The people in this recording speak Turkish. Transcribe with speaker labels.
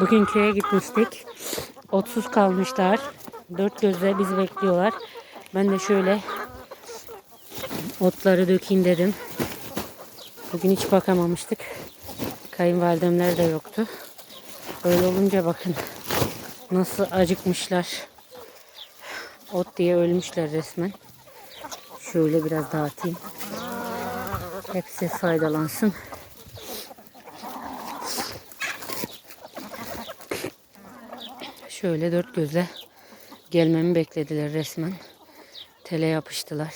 Speaker 1: Bugün köye gitmiştik. Otsuz kalmışlar. Dört gözle bizi bekliyorlar. Ben de şöyle otları dökeyim dedim. Bugün hiç bakamamıştık. Kayınvalidemler de yoktu. Öyle olunca bakın nasıl acıkmışlar. Ot diye ölmüşler resmen. Şöyle biraz dağıtayım. Hepsi faydalansın. Şöyle dört gözle gelmemi beklediler resmen. Tele yapıştılar.